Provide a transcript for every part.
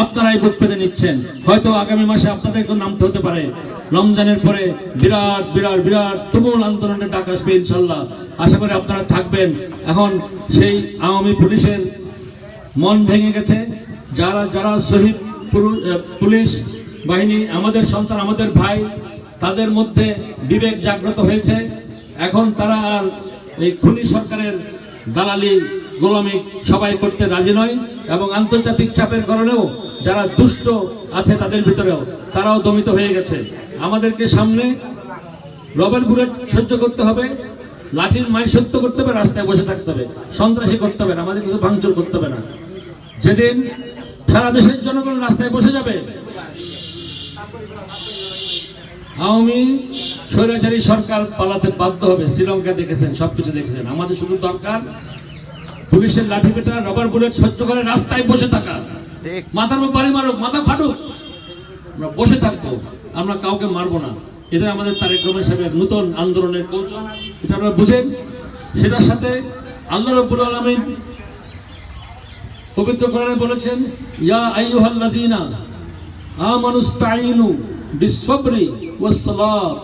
আপনারাই বুক পেতে নিচ্ছেন। হয়তো আগামী মাসে আপনাদেরকে নামতে হতে পারে। রমজানের পরে বিরাট বিরাট বিরাট তুমুল আন্দোলনের ডাক আসবে ইনশাল্লাহ। আশা করি আপনারা থাকবেন। এখন সেই আওয়ামী পুলিশের মন ভেঙে গেছে। যারা যারা শহীদ পুলিশ বাহিনী, আমাদের সন্তান, আমাদের ভাই, তাদের মধ্যে বিবেক জাগ্রত হয়েছে। এখন তারা আর এই খুনি সরকারের দালালি গোলামি সবাই করতে রাজি নয় এবং আন্তর্জাতিক চাপের কারণেও যারা দুষ্ট আছে তাদের ভিতরেও তারাও দমিত হয়ে গেছে। আমাদেরকে সামনে রবার বুলেট সহ্য করতে হবে, লাঠির মায়ের সহ্য করতে হবে, রাস্তায় বসে থাকতে হবে, সন্ত্রাসী করতে হবে না, আমাদের কিছু ভাঙচুর করতে হবে না। যেদিন সারা দেশের জনগণ রাস্তায় বসে যাবে, আওয়ামী স্বৈরাচারী সরকার পালাতে বাধ্য হবে। শ্রীলঙ্কা দেখেছেন, সবকিছু দেখেছেন। আমাদের শুধু দরকার পুলিশের লাঠি পেটা রবার বুলেট সহ্য করে রাস্তায় বসে থাকা। মাথার উপর বাড়ি মারুক মাথা ফাটুক। আমরা বসে থাকব আমরা কাউকে মারবো না। এটা আমাদের তারেক রহমান সাহেবের নতুন আন্দোলনের কৌশল। এটা আমরা বুঝেন? সেটার সাথে আল্লাহ রব্বুল আলমিন পবিত্র কোরআনে বলেছেন ইয়া আইয়ুহাল্লাযীনা আমানুস্তাঈনু বিসসাবরি ওয়াস সালাত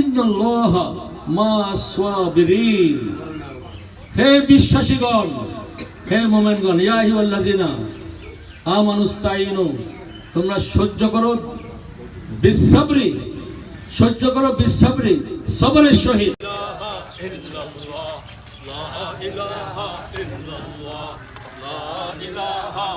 ইন্নাল্লাহা মা'আস সাবিরিন হে বিশ্বাসীগণ, হে মোমেনগণ ইয়াহিউল্লাহিনা আমানুস তাইনু তোমরা সহ্য করো বিশ্বাবরি সহ্য করো বিশ্বাবরি সবরের সহিত। ইল্লাল্লাহ লা ইলাহা ইল্লাল্লাহ, লা ইলাহা